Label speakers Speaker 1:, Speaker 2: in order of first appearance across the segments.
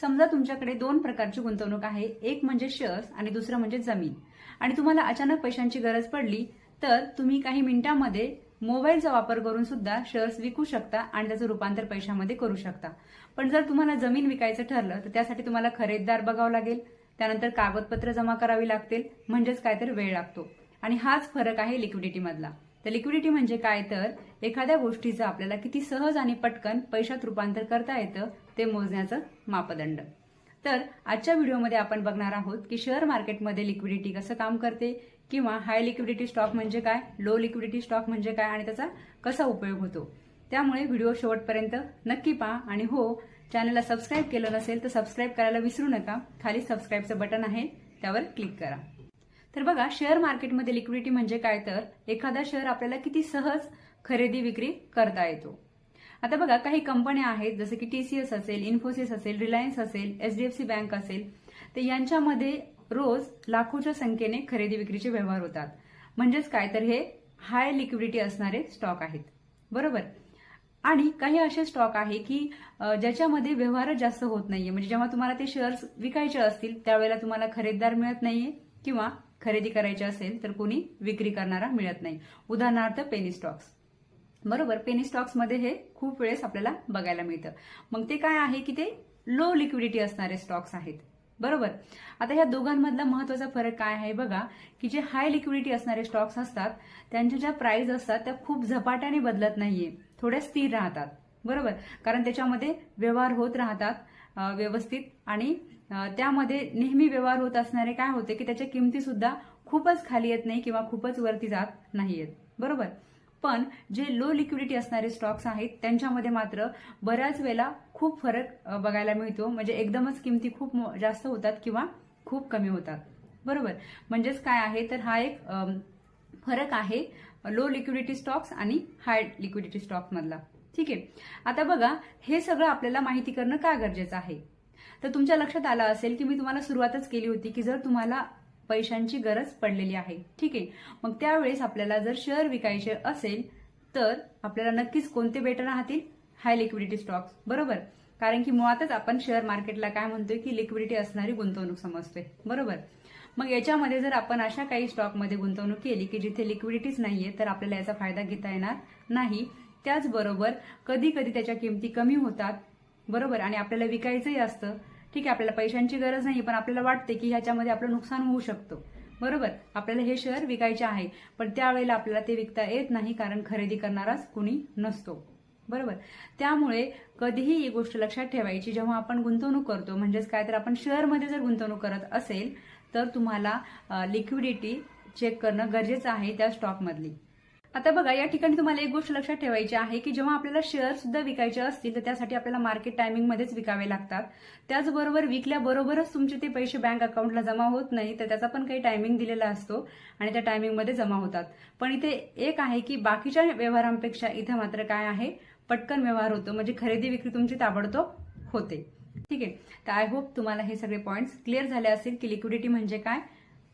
Speaker 1: समजा तुमच्याकडे दोन प्रकारची गुंतवणूक आहे. एक म्हणजे शेअर्स आणि दुसरं म्हणजे जमीन. आणि तुम्हाला अचानक पैशांची गरज पडली तर तुम्ही काही मिनिटांमध्ये मोबाईलचा वापर करून सुद्धा शेअर्स विकू शकता आणि त्याचं रूपांतर पैशामध्ये करू शकता. पण जर तुम्हाला जमीन विकायचं ठरलं तर त्यासाठी तुम्हाला खरेदीदार बघावं लागेल. त्यानंतर कागदपत्र जमा करावी लागतील. म्हणजेच काय तर वेळ लागतो. आणि हाच फरक आहे लिक्विडिटी मधला. तर लिक्विडिटी म्हणजे काय? तर एखाद्या गोष्टीचं आपल्याला किती सहज आणि पटकन पैशात रूपांतर करता येतं ते मोजण्याचं मापदंड. तर आजच्या व्हिडिओमध्ये आपण बघणार आहोत की शेअर मार्केटमध्ये लिक्विडिटी कसं काम करते किंवा हाय लिक्विडिटी स्टॉक म्हणजे काय लो लिक्विडिटी स्टॉक म्हणजे काय आणि त्याचा कसा उपयोग होतो. त्यामुळे व्हिडिओ शेवटपर्यंत नक्की पहा आणि हो चॅनलला सबस्क्राईब केलं नसेल तर सबस्क्राईब करायला विसरू नका. खाली सबस्क्राईबचं बटन आहे त्यावर क्लिक करा. तर बघा शेअर मार्केटमध्ये लिक्विडिटी म्हणजे काय तर एखादा शेअर आपल्याला किती सहज खरेदी विक्री करता येतो. आता बघा काही कंपन्या आहेत जसं की टीसीएस असेल इन्फोसिस असेल रिलायन्स असेल एचडीएफसी बँक असेल तर यांच्यामध्ये रोज लाखोच्या संख्येने खरेदी विक्रीचे व्यवहार होतात. म्हणजेच काय तर हे हाय लिक्विडिटी असणारे स्टॉक आहेत. बरोबर? आणि काही असे स्टॉक आहे की ज्याच्यामध्ये व्यवहारच जास्त होत नाहीये. म्हणजे जेव्हा तुम्हाला ते शेअर्स विकायचे असतील त्यावेळेला तुम्हाला खरेदीदार मिळत नाहीये किंवा खरेदी करायची असेल तर कोणी विक्री करणारा मिळत नाही. उदाहरणार्थ पेनी स्टॉक्स बरोबर पेनी स्टॉक्समध्ये हे खूप वेळेस आपल्याला बघायला मिळतं. मग ते काय आहे की ते लो लिक्विडिटी असणारे स्टॉक्स आहेत. बरोबर? आता ह्या दोघांमधला महत्त्वाचा फरक काय आहे बघा की जे हाय लिक्विडिटी असणारे स्टॉक्स असतात त्यांच्या ज्या प्राइस असतात त्या खूप झपाट्याने बदलत नाहीये. थोड्या स्थिर राहतात. बरोबर? कारण त्याच्यामध्ये व्यवहार होत राहतात. व्यवस्थित. आणि त्यामध्ये नेहमी व्यवहार होत असणारे काय होते की त्याच्या किमती सुद्धा खूपच खाली येत नाही किंवा खूपच वरती जात नाहीयेत बरोबर? पण जे लो लिक्विडिटी असणारे स्टॉक्स आहेत त्यांच्यामध्ये मात्र बऱ्याच वेळेला खूप फरक बघायला मिळतो. म्हणजे एकदमच किमती खूप मो- जास्त होतात किंवा खूप कमी होतात. बरोबर? म्हणजेच काय आहे? तर हा एक फरक आहे लो लिक्विडिटी स्टॉक्स आणि हाय लिक्विडिटी स्टॉक मधला. ठीक आहे. आता बघा हे सगळं आपल्याला माहिती करणं का गरजेचं आहे? तर तुमच्या लक्षात आलं असेल की मी तुम्हाला सुरुवातच केली होती की जर तुम्हाला पैशांची गरज पडलेली आहे ठीक आहे मग त्यावेळेस आपल्याला जर शेअर विकायचे असेल तर आपल्याला नक्कीच कोणते बेटर राहतील? हाय लिक्विडिटी स्टॉक्स बरोबर? कारण की मुळातच आपण शेअर मार्केटला काय म्हणतोय की लिक्विडिटी असणारी गुंतवणूक समजतोय बरोबर? मग याच्यामध्ये जर आपण अशा काही स्टॉकमध्ये गुंतवणूक केली की जिथे लिक्विडिटीच नाहीये तर आपल्याला याचा फायदा घेता येणार नाही. त्याचबरोबर कधी कधी त्याच्या किमती कमी होतात बरोबर? आणि आपल्याला विकायचंही असतं. ठीक आहे आपल्याला पैशांची गरज नाही पण आपल्याला वाटते की ह्याच्यामध्ये आपलं नुकसान होऊ शकतो. बरोबर? आपल्याला हे शेअर विकायचे आहे पण त्यावेळेला आपल्याला ते विकता येत नाही कारण खरेदी करणाराच कुणी नसतो. बरोबर? त्यामुळे कधीही ही गोष्ट लक्षात ठेवायची जेव्हा आपण गुंतवणूक करतो म्हणजेच काय तर आपण शेअरमध्ये जर गुंतवणूक करत असेल तर तुम्हाला लिक्विडिटी चेक करणं गरजेचं आहे त्या स्टॉकमधली. आता बघा या ठिकाणी तुम्हाला एक गोष्ट लक्षात ठेवायची आहे की जेव्हा आपल्याला शेअर सुद्धा विकायचे असतील तर त्यासाठी आपल्याला मार्केट टायमिंगमध्येच विकावे लागतात. त्याचबरोबर विकल्याबरोबरच तुमचे ते पैसे बँक अकाउंटला जमा होत नाही तर त्याचा पण काही टायमिंग दिलेला असतो आणि त्या टायमिंगमध्ये जमा होतात. पण इथे एक आहे की बाकीच्या व्यवहारांपेक्षा इथे मात्र काय आहे? पटकन व्यवहार होतो म्हणजे खरेदी विक्री तुमची ताबडतोब होते. ठीक आहे. तर आय होप तुम्हाला हे सगळे पॉईंट्स क्लिअर झाले असेल की लिक्विडिटी म्हणजे काय?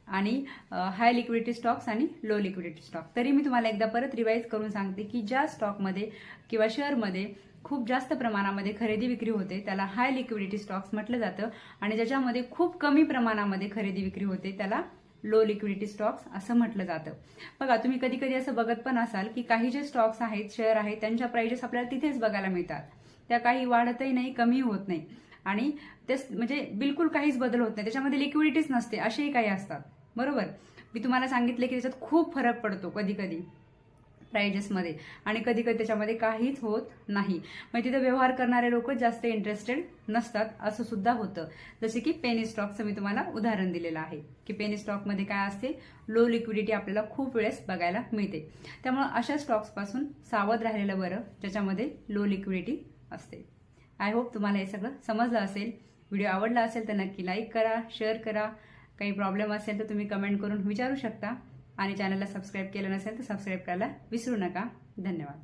Speaker 1: आणि हाय लिक्विडिटी स्टॉक्स आणि लो लिक्विडिटी स्टॉक तरी मी तुम्हाला एकदा परत रिवाईज करून सांगते की ज्या स्टॉकमध्ये किंवा शेअरमध्ये खूप जास्त प्रमाणामध्ये खरेदी विक्री होते त्याला हाय लिक्विडिटी स्टॉक्स म्हटलं जातं आणि ज्याच्यामध्ये खूप कमी प्रमाणामध्ये खरेदी विक्री होते त्याला लो लिक्विडिटी स्टॉक्स असं म्हटलं जातं. बघा तुम्ही कधी कधी असं बघत पण असाल की काही जे स्टॉक्स आहेत शेअर आहेत त्यांच्या प्राइजेस आपल्याला तिथेच बघायला मिळतात. त्या काही वाढतही नाही कमी होत नाही. आणि ते म्हणजे बिलकुल काहीच बदल होत नाही. त्याच्यामध्ये लिक्विडिटीच नसते असेही काही असतात. बरोबर? मी तुम्हाला सांगितले की त्याच्यात खूप फरक पडतो कधी कधी प्राइजेसमध्ये आणि कधी कधी त्याच्यामध्ये काहीच होत नाही. म्हणजे तिथे व्यवहार करणारे लोक जास्त इंटरेस्टेड नसतात असं सुद्धा होतं. जसे की पेनी स्टॉकचं मी तुम्हाला उदाहरण दिलेलं आहे. की पेनी स्टॉकमध्ये काय असते? लो लिक्विडिटी आपल्याला खूप वेळेस बघायला मिळते. त्यामुळे अशा स्टॉक्सपासून सावध राहिलेलं बरं ज्याच्यामध्ये लो लिक्विडिटी असते. आय होप तुम्हाला हे सगळं समजलं असेल. व्हिडिओ आवडला असेल तर नक्की लाईक करा शेअर करा. काही प्रॉब्लेम असेल तर तुम्ही कमेंट करून विचारू शकता. आणि चॅनलला सबस्क्राईब केलं नसेल तर सबस्क्राईब करायला विसरू नका. धन्यवाद.